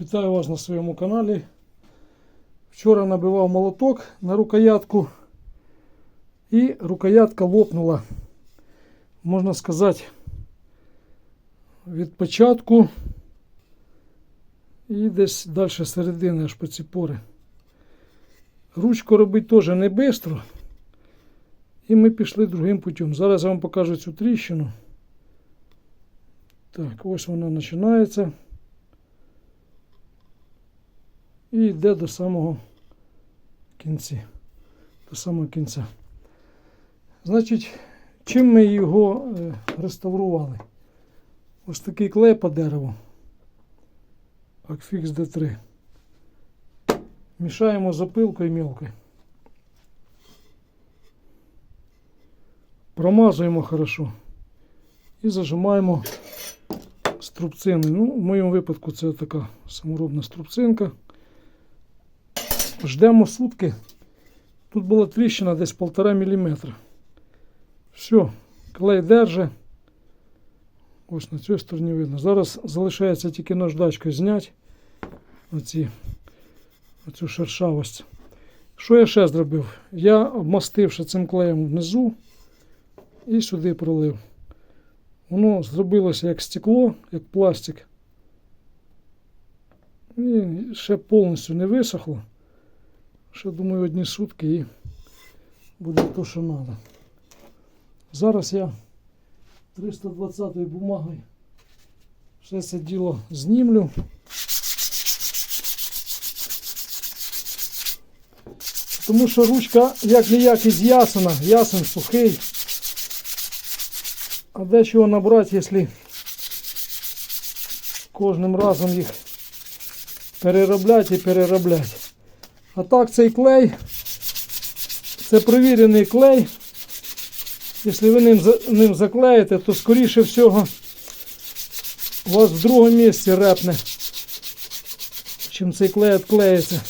Вітаю вас на своєму каналі. Вчора набивав молоток на рукоятку і рукоятка лопнула, можна сказати, від початку і десь далі середини аж по ці пори. Ручку робити теж не швидко. І ми пішли другим путем. Зараз я вам покажу цю тріщину. Так, ось вона починається. І йде до самого кінці. До самого кінця. Значить, чим ми його е, реставрували? Ось такий клей по дереву. Акфікс D3. Мішаємо з опилкою мілкою. Промазуємо хорошо. І зажимаємо струбцини. Ну, в моєму випадку це така саморобна струбцинка. Ждемо сутки. Тут була тріщина десь 1,5 мм. Все, клей держи. Ось на цій стороні видно. Зараз залишається тільки наждачкою зняти оці, оцю шершавость. Що я ще зробив? Я обмастивши цим клеєм внизу і сюди пролив. Воно зробилося як стекло, як пластик. І ще повністю не висохло. Ще думаю одні сутки і буде то, що треба. Зараз я 320 бумагою все це діло знімлю. Тому що ручка як ніяк із ясена, ясен сухий. А де чого набрати, якщо кожним разом їх переробляти і переробляти. А так цей клей, це провірений клей. Якщо ви ним, ним заклеїте, то скоріше всього у вас в другому місці репне, чим цей клей відклеїться.